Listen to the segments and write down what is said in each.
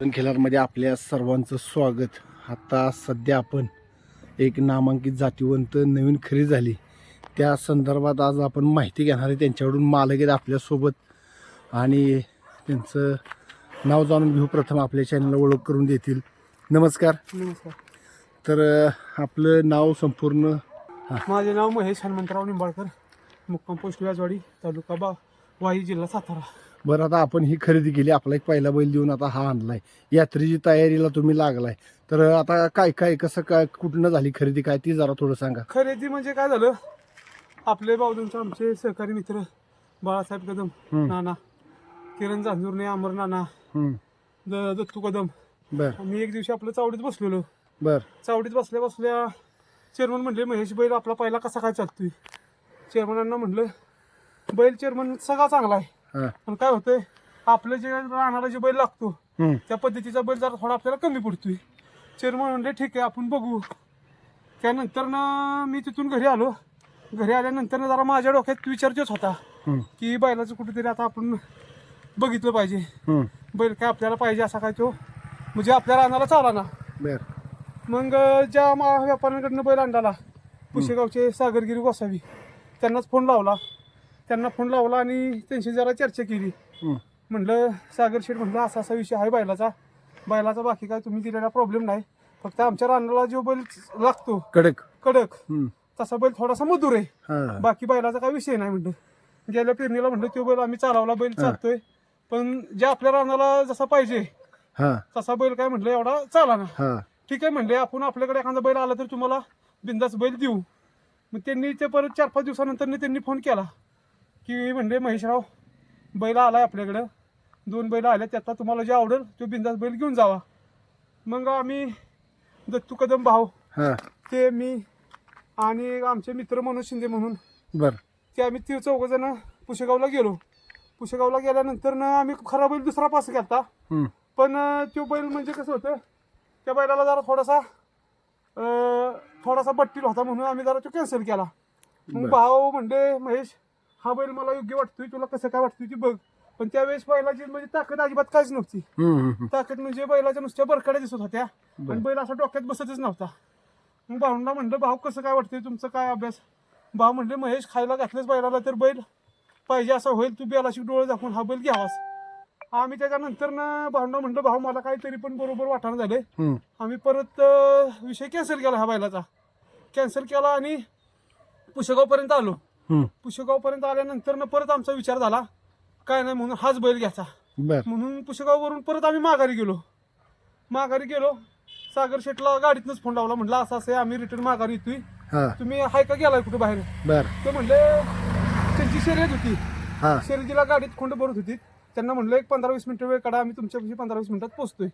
खेळामध्ये आपल्या सर्वांचं स्वागत. आता सध्या आपण एक नामांकित जातीवंत नवीन खरी झाली. त्या संदर्भात आज आपण माहिती घेणार आहे त्यांच्याकडून मालक आहेत आपल्यासोबत. आणि त्यांचं नाव जाणून घेऊ. प्रथम आपल्या चॅनलला ओळख करून देतील. नमस्कार. नमस्कार. तर आपलं नाव संपूर्ण माझे नाव महेश हनुमंतराव निंबाळकर मुक्काम पोस्ट व्याजवाडी तालुका बा वाई जिल्हा सातारा. बरं आता आपण ही खरेदी केली. आपला एक पहिला बैल देऊन आता हा आणलाय. यात्रेची तयारीला तुम्ही लागलाय. तर आता काय काय कसं काय कुठनं झाली खरेदी? काय ती जरा थोडं सांगा. खरेदी म्हणजे काय झालं? आपले बावधनचे आमचे सहकारी मित्र बाळासाहेब कदम हम्म. नाना किरण जांजुर्णे अमर नाना हम्म, द दत्तू कदम. बर. मी एक दिवशी आपलं चावडीत बसलेलो. बर. चावडीत बसल्या बसल्या चेअरमन म्हणले महेश बैल आपला पहिला कसा काय चालतोय? चेअरमनांना म्हणलं बैल चेअरमन सगळा चांगला आहे. हा. पण काय होतंय आपलं जे राहणारा जे बैल लागतो हम्म, त्या पद्धतीचा बैल जरा थोडा आपल्याला कमी पडतोय. चेअरमन म्हणले ठीक आहे आपण बघू. त्यानंतर ना मी तिथून घरी आलो. घरी आल्यानंतर ना जरा माझ्या डोक्यात विचार तोच होता हम्म, की बैलाचं कुठेतरी आता आपण बघितलं पाहिजे. हम्म, बैल काय आपल्याला पाहिजे असा काय तो? म्हणजे आपल्या रानाला चाला ना. बर. मग ज्या मा व्यापाऱ्यांकडनं बैल आणला पुशेगावचे सागरगिरी गोसावी त्यांनाच फोन लावला. त्यांना फोन लावला आणि त्यांची जरा चर्चा केली. म्हणलं सागर शेठ म्हणलं असा असा विषय आहे बैलाचा. बैलाचा बाकी काय तुम्ही दिलेला प्रॉब्लेम नाही. फक्त आमच्या रानाला जो बैल लागतो कडक. कडक तसा बैल थोडासा मधुर आहे. बाकी बैलाचा काय विषय नाही म्हणलं. गेल्या पेरणीला म्हणलं तो बैल आम्ही चालवला बैल चालतोय. पण ज्या आपल्या रानाला जसा पाहिजे तसा बैल काय म्हणलं एवढा चाला ना ठीक आहे म्हणले आपण आपल्याकडे एखादा बैल आला तर तुम्हाला बिंदास बैल देऊ. मग त्यांनी ते परत चार पाच दिवसानंतर त्यांनी फोन केला. की म्हणले महेशराव बैल आलाय आपल्याकडं. दोन बैल आले त्यातला तुम्हाला जे आवडेल तो बिंदास बैल घेऊन जावा. मग आम्ही दत्तू कदम भाऊ हा. ते मी आणि आमचे मित्र मनोज शिंदे म्हणून बर. ते आम्ही ते चौघजण पुशेगावला गेलो. पुशेगावला गेल्यानंतर ना आम्ही खरा बैल दुसरा पास घेतला हम्म, पण अं, तो बैल म्हणजे कसं होतं त्या बैलाला जरा थोडासा अं, थोडासा बट्टील होता म्हणून आम्ही जरा तो कॅन्सल केला. मग. भाऊ म्हणले महेश हा बैल मला योग्य वाटतोय तुला कसं काय वाटतोय ती बघ. पण त्यावेळेस बैलाची म्हणजे ताकद अजिबात काहीच नव्हती. ताकद म्हणजे बैलाच्या नुसत्या बरकड्या दिसत होत्या. आणि बैल असा डोक्यात बसतच नव्हता. मग भाऊंना म्हणलं भाऊ कसं काय वाटतंय तुमचं? काय अभ्यास? भाऊ म्हणले महेश खायला घातलेच बैलाला तर बैल. पाहिजे असं होईल तू बेलाशी डोळे दाखवून हा बैल घ्यावास. आम्ही त्याच्यानंतर ना भाऊंना म्हणलं भाऊ मला काहीतरी पण बरोबर वाटाणं झाले आम्ही परत विषय कॅन्सल केला ह्या बैलाचा. कॅन्सल केला आणि पुशेगावपर्यंत आलो. हम्म, पुशेगावपर्यंत आल्यानंतर ना परत आमचा विचार झाला काय नाही म्हणून हाच बैल घ्यायचा. बर. म्हणून पुशेगाववरून परत आम्ही माघारी गेलो. माघारी गेलो सागर शेटला गाडीतनंच फोन लावला म्हटलं असं असं आहे, आम्ही रिटर्न माघारी येतोय. हा. तुम्ही हाय का गेलाय कुठे बाहेर? बर. ते म्हणले त्यांची शर्यत होती. हा. शर्यतीला गाडीत खोंड भरत होती. त्यांना म्हणलं एक पंधरा वीस मिनिटं वेळ काढा आम्ही तुमच्यापाशी पंधरा वीस मिनिटात पोहोचतोय.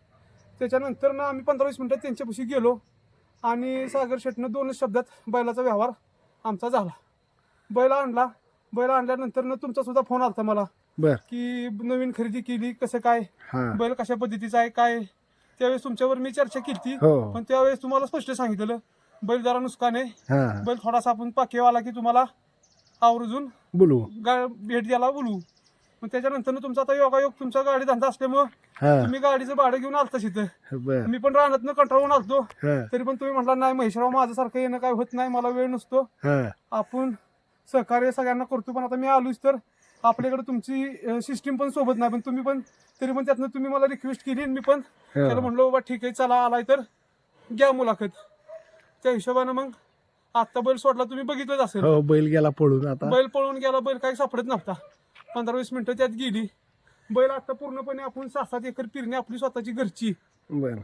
त्याच्यानंतर ना आम्ही पंधरा वीस मिनिटात त्यांच्यापाशी गेलो आणि सागर शेटनं दोनच शब्दात बैलाचा व्यवहार आमचा झाला. बैल आणला. बैल आणल्यानंतर ना तुमचा सुद्धा फोन आलता मला. बर. की नवीन खरेदी केली कसं काय? हा. बैल कशा पद्धतीचा आहे काय? त्यावेळेस तुमच्यावर मी चर्चा केली हो. पण त्यावेळेस तुम्हाला स्पष्ट सांगितलेलं बैल जरा नुकसान आहे हा. बैल थोडासा आपण पाकेवाला की तुम्हाला आवर्जून बोलू. गा भेट द्यायला बोलू. मग त्याच्यानंतर तुमचा आता योगायोग तुमचा गाडी धंदा असल्यामुळं हा. तुम्ही गाडीचं भाडं घेऊन आलता तिथं बर. मी पण रानातनं कंटाळून आलतो. हा. तरी पण तुम्ही म्हटला नाही महेशराव माझ्यासारखं येणं काय होत नाही मला वेळ नसतो. हा. आपण सहकार्य सगळ्यांना करतो पण आता मी आलोच तर. आपल्याकडे तुमची सिस्टीम पण सोबत नाही पण तुम्ही पण तरी पण त्यातनं तुम्ही मला रिक्वेस्ट केली आणि मी पण त्याला म्हणलो बाबा ठीक आहे चला आलाय तर घ्या मुलाखत. त्या हिशोबानं मग आत्ता बैल सोडला तुम्ही बघितलंच असेल. हो बैल गेला पळून आता. बैल पळून गेला बैल काही सापडत नव्हता. पंधरा वीस मिनिटं त्यात गेली. बैल आता पूर्णपणे आपण सहा सात एकर पिरणी आपली स्वतःची घरची.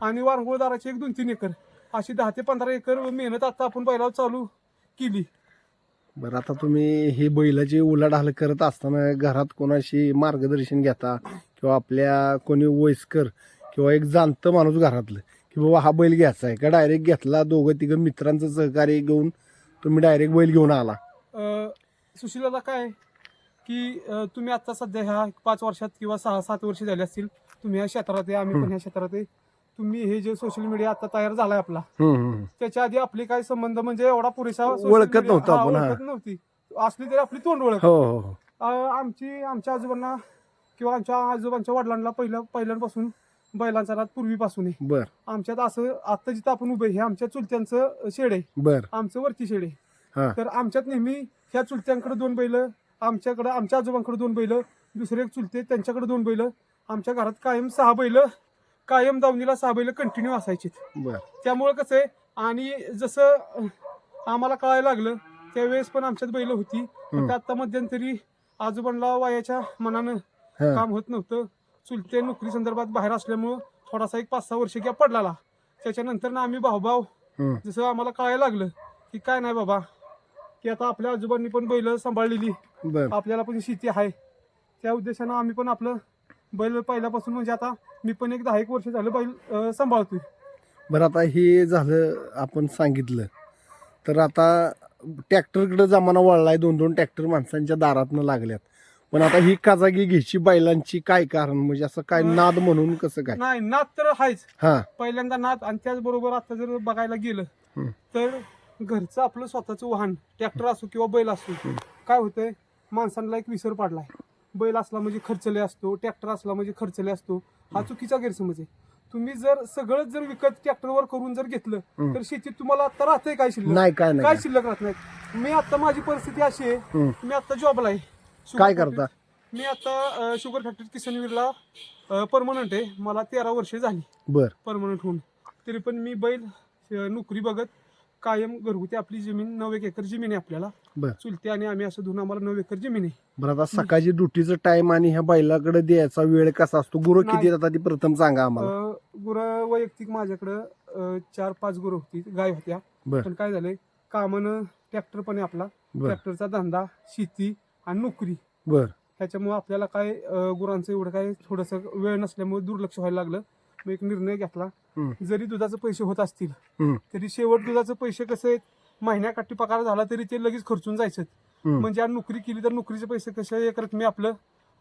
आणि वारंगोळदाराची एक दोन तीन एकर. अशी दहा ते पंधरा एकर मेहनत आता आपण बैलावर चालू केली. बरं आता तुम्ही ही बैलाची उलाढाल करत असताना घरात कोणाशी मार्गदर्शन घेता? किंवा आपल्या कोणी वयस्कर किंवा एक जाणतं माणूस घरातलं की बाबा हा बैल घ्यायचा आहे का? डायरेक्ट घेतला दोघं तिघं मित्रांचं सहकार्य घेऊन तुम्ही डायरेक्ट बैल घेऊन आला. सुशीलाला काय? की अं, तुम्ही आता सध्या ह्या पाच वर्षात किंवा सहा सात वर्ष झाली असतील तुम्ही ह्या क्षेत्रात आहे आम्ही पण ह्या क्षेत्रात आहे. तुम्ही हे जे सोशल मीडिया आता तयार झालाय आपला. त्याच्या आधी आपली काय संबंध म्हणजे एवढा पुरेसा ओळखत नव्हतो. ओळखत नव्हती. असली तरी आपली तोंड ओळख हो हो हो. आमची आमच्या आजोबांना किंवा आमच्या आजोबांच्या वडिलांना पहिल्या पहिल्यापासून बैलांचा नाद पूर्वीपासून बर. आमच्यात असं आता जिथं आपण उभे हे आमच्या चुलत्यांचं शेड आहे. बर. आमचं वरती शेड आहे. तर आमच्यात नेहमी ह्या चुलत्यांकडे दोन बैल आमच्याकडे आमच्या आजोबांकडे दोन बैल दुसरे एक चुलते त्यांच्याकडे दोन बैल आमच्या घरात कायम सहा बैल कायम दावणीला सहा बैल कंटिन्यू असायचे बर. त्यामुळं कसं आहे आणि जसं आम्हाला कळायला लागलं त्यावेळेस पण आमच्यात बैल होती. आता मध्यंतरी आजोबांना वयाच्या मनानं काम होत नव्हतं. चुलते नोकरी संदर्भात बाहेर असल्यामुळं थोडासा एक पाच सहा वर्ष गॅप पडलाला. त्याच्यानंतर ना आम्ही भाऊभाव. जसं आम्हाला कळायला लागलं की काय नाही बाबा की आता आपल्या आजोबांनी पण बैल सांभाळलेली. आपल्याला पण शेती आहे. त्या उद्देशानं आम्ही पण आपलं बैल पहिल्यापासून म्हणजे आता मी पण एक दहा एक वर्ष झालं बैल अं, सांभाळतोय. बरं आता हे झालं आपण सांगितलं. तर आता ट्रॅक्टरकडे जमाना वळलाय दोन दोन ट्रॅक्टर माणसांच्या दारातनं लागल्यात. पण आता ही काजागी घ्यायची बैलांची काय कारण? म्हणजे असं काय नाद म्हणून कसं काय? नाही नाद तर आहेच. हा. पहिल्यांदा नाद आणि त्याचबरोबर आता जर बघायला गेलं. तर घरचं आपलं स्वतःचं वाहन ट्रॅक्टर असो किंवा बैल असो काय होतंय? माणसांना एक विसर पडलाय. बैल असला म्हणजे खर्चले असतो ट्रॅक्टर असला म्हणजे खर्चले असतो हा चुकीचा गैरसमज आहे. तुम्ही जर सगळं जर विकत ट्रॅक्टरवर करून जर घेतलं. तर शेतीत तुम्हाला आता राहतंय काय शिल्लक? नाही काय काय नाही शिल्लक राहत नाही मी आता माझी परिस्थिती अशी आहे हम्म. मी आता जॉबला आहे. काय करता? मी आता शुगर फॅक्टरीत किसनवीरला परमनंट आहे. मला तेरा वर्षे झाली. बर. परमनंट होऊन. तरी पण मी बैल अ, नोकरी बघत कायम घरगुती आपली जमीन नऊ एक एकर जमीन आहे आपल्याला. बर. चुलते आणि आम्ही असं धुवून आम्हाला नऊ एकर जमीन आहे. बरं आता सकाळची ड्युटीचा टाइम आणि ह्या बैलाकडे द्यायचा वेळ कसा असतो? गुरु किती नाही. येतात ती प्रथम सांगा आम्हाला. गुरं वैयक्तिक माझ्याकडं अ, चार पाच गुरं होती गाय होत्या. बर. पण काय झालंय कामानं ट्रॅक्टर पण आहे आपला. बर. ट्रॅक्टरचा धंदा शेती आणि नोकरी. बर. ह्याच्यामुळे आपल्याला काय अ, गुरांचं एवढं काय थोडंसं वेळ नसल्यामुळे दुर्लक्ष व्हायला लागलं. मी एक निर्णय घेतला हम्म. जरी दुधाचे पैसे होत असतील हम्म. तरी शेवट दुधाचे पैसे कसे आहेत महिन्याकाठी पगार झाला तरी ते लगेच खर्चून जायचं हम्म. म्हणजे आज नोकरी केली तर नोकरीचे पैसे कसे एक रकमी आपलं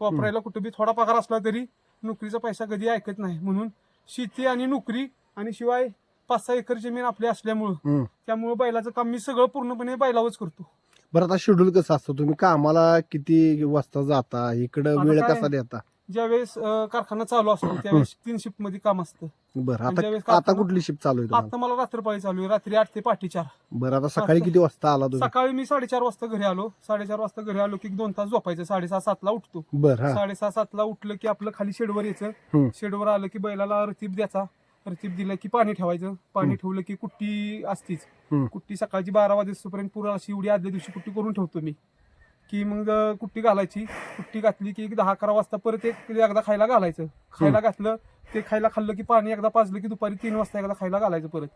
वापरायला कुठं बी थोडा पगार असला तरी नोकरीचा पैसा कधी ऐकत नाही म्हणून शेती आणि नोकरी आणि शिवाय पाच सहा एकर जमीन आपली असल्यामुळं हम्म. त्यामुळं बैलाचं काम मी सगळं पूर्णपणे बैलावरच करतो बरं आता शेड्यूल कसं असतं तुम्ही कामाला किती वाजता जाता इकडं आता वेळ काय- कसा देता ज्यावेळेस अं, कारखाना चालू असतो त्यावेळेस तीन शिफ्टमध्ये काम असतं. बरं आणि ज्यावेळेस आता आता कारखाना- कुठली शिफ्ट चालू आहे तुम्हाला? आता मला रात्रपाळी चालू आहे रात्री आठ ते पहाटे चार. बरं आता सकाळी किती वाजता आला तुम्ही? सकाळी मी साडेचार वाजता घरी आलो. साडेचार वाजता घरी आलो की दोन तास झोपायचं. साडेसहा सातला उठतो. बरं हा. साडेसहा सातला उठलं की आपलं खाली शेडवर हम्म. यायचं शेडवर आलं की बैलाला रतीब द्यायचा. रतीब दिलं की पाणी ठेवायचं. पाणी ठेवलं की कुट्टी असतीच. हम्म. कुट्टी सकाळची बारा वाजेपर्यंत पुरा अशी एवढी आदल्या दिवशी कुट्टी करून ठेवतो मी. की मग कुट्टी घालायची. कुट्टी घातली की एक दहा अकरा वाजता परत एक एकदा खायला घालायचं. खायला घातलं ते खायला खाल्लं की पाणी एकदा पाजलं की दुपारी तीन वाजता एकदा खायला घालायचं परत.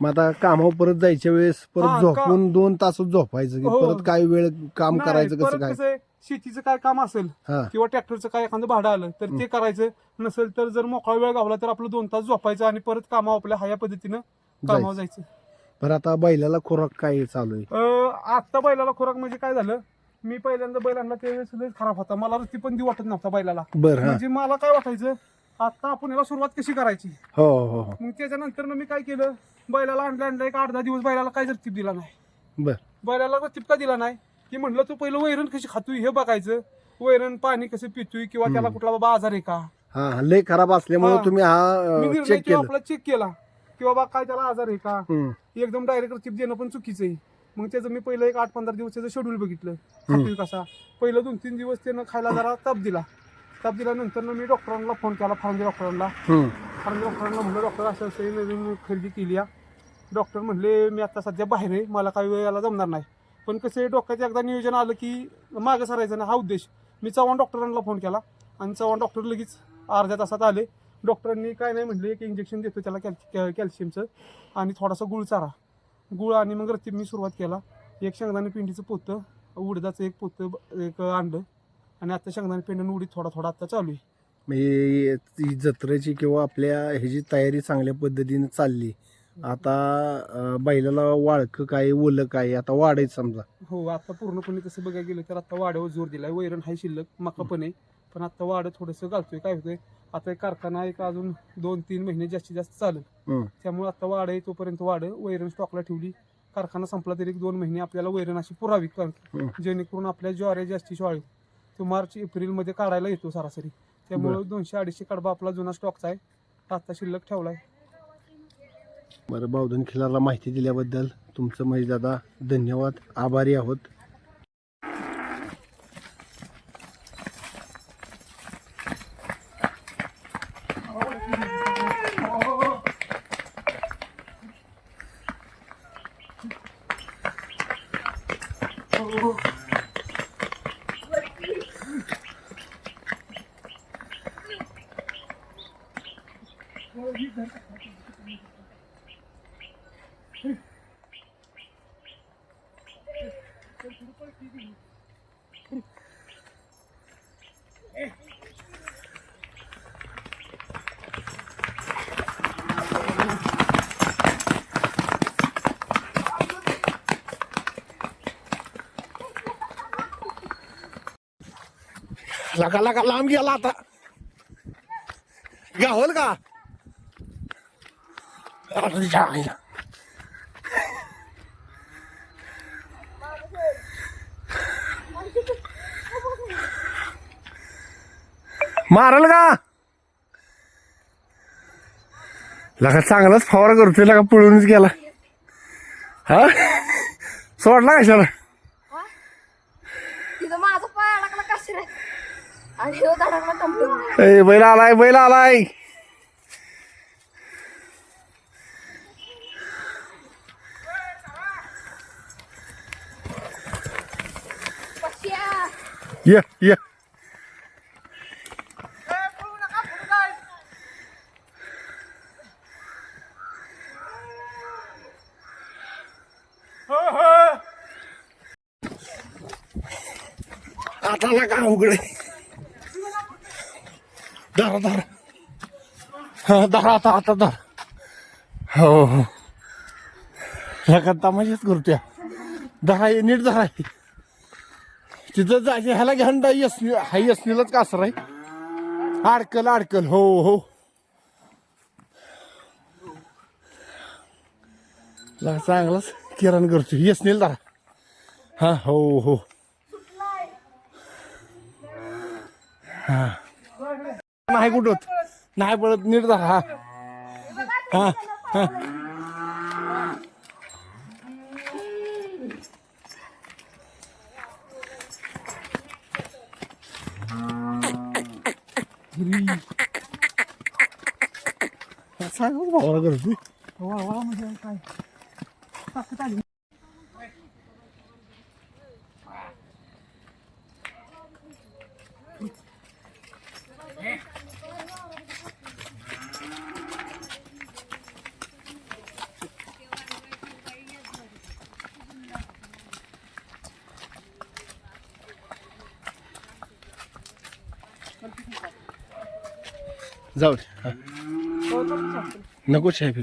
मग आता कामावर परत जायच्या वेळेस हा, परत का- झोपून दोन तासच झोपायचं की हो. परत काय वेळ काम नाही, करायचं कसं परत काय? कसं आहे, शेतीचं काय काम असेल हा. किंवा ट्रॅक्टरचं काय एखादं भाडं आलं तर ते करायचं. नसेल तर जर मोकळा वेळ गावला तर आपलं दोन तास झोपायचं आणि परत कामावर आपल्या ह्या पद्धतीनं कामावर जायचं. बरं आता बैलाला खोराक काय चालू आहे? अं, आत्ता बैलाला खुराक म्हणजे काय झालं? मी पहिल्यांदा बैल आणला त्यावेळेस लयच खराब होता. मला रस्ती पण देऊ वाटत नव्हता बैलाला. बरं हा. म्हणजे मला काय वाटायचं आता आपण याला सुरुवात कशी करायची? हो हो हो. मग त्याच्यानंतर मी काय केलं बैलाला आणलं आणलं एक आठ दहा दिवस बैलाला काय रतीब दिला नाही. बर. बैलाला रतीब का दिला नाही? की म्हणलं तू पहिलं वैरण कशी खातोय हे बघायचं. वैरण पाणी कसं पितोय किंवा त्याला कुठला बाबा आजार आहे का? हा हा, लय खराब असल्यामुळे हा. तुम्ही मी हा निर्णय चेक तो केलं. आपला चेक केला. की बाबा काय त्याला आजार आहे का? हम्म. एकदम डायरेक्ट चिप देणं पण चुकीचं आहे. मग त्याचं मी पहिलं एक आठ पंधरा दिवस त्याचं शेड्यूल बघितलं. खातोय कसा? पहिलं दोन तीन दिवस त्यानं खायला जरा ताप दिला. ताप दिल्यानंतर ना मी डॉक्टरांना फोन केला फार्मजी डॉक्टरांना. फार्मजी डॉक्टरांना म्हणलं डॉक्टर असं असं नवीन खरेदी केली आहे डॉक्टर म्हणले मी आता सध्या बाहेर आहे मला काही वेळेला जमणार नाही. पण कसं आहे डोक्याचं एकदा नियोजन आलं की मागं सरायचं नाही हा उद्देश. मी चव्हाण डॉक्टरांना फोन केला आणि चव्हाण डॉक्टर लगेच अर्ध्या तासात आले. डॉक्टरांनी काय नाही म्हणले एक इंजेक्शन देतो त्याला कॅल्शि कॅल्शियमचं आणि थोडासा गुळ चारा. गुळ आणि मग रतीब मी सुरुवात केला. एक शेंगदाणे पिंडीचं पोतं उडदाचं एक पोतं एक आणलं आणि आता शेंगदाणे पिंड उडीत थोडा थोडा आता चालू आहे. म्हणजे ही जत्रेची किंवा आपल्या ह्याची तयारी चांगल्या पद्धतीने चालली आता बैलाला वाळक काय ओलं काय आता वाढायचं समजा. हो आता पूर्णपणे तसं बघायला गेलं तर आता वाड्यावर जोर दिलाय. वैरण हाय शिल्लक मका पण आहे. पण आता वाढ थोडंसं घालतोय. काय होतंय? आता एक कारखाना एक अजून दोन तीन महिने जास्तीत जास्त चालेल. त्यामुळे आता वाढ आहे तोपर्यंत वाढ. वैरण स्टॉकला ठेवली. कारखाना संपला तरी एक दोन महिने आपल्याला वैरण अशी पुरावी. जेणेकरून आपल्या ज्वाऱ्या जास्ती वाळी तो मार्च एप्रिलमध्ये काढायला येतो सरासरी. त्यामुळं दोनशे अडीचशे कडबा आपला जुना स्टॉकचा आहे. आता शिल्लक ठेवलाय. बरं बावधन खिलारला माहिती दिल्याबद्दल तुमचं दादा धन्यवाद. आभारी आहोत. 不 लगा लगा लांब गेला आता. गावल का मारल का लगा चांगलाच फवारा करतोय लगा पळूनच गेला. हा? सोडला कशाला तिथं माझा पाय अडकला कशी रे आणि ह्यो धडकला टमटम ए बैल आलाय बैल आलाय पश्या ये ये आता का उघडे धरा धरा. हा धरा आता आता धरा. हो हो. ह्या तमाशाच करतोय. धरा हे नीट धरा आहे. तिथं जायचे ह्याला घ्यान दा यसनी हा यसनीलाच कासर आहे. अडकल अडकल हो हो. चांगलाच किरण करतो यसनील धरा. हा हो हो. हा. नाही कुठत नाही पडत नीट धरा हा. हा सांग करतो जाऊ दे हा. नको साहेब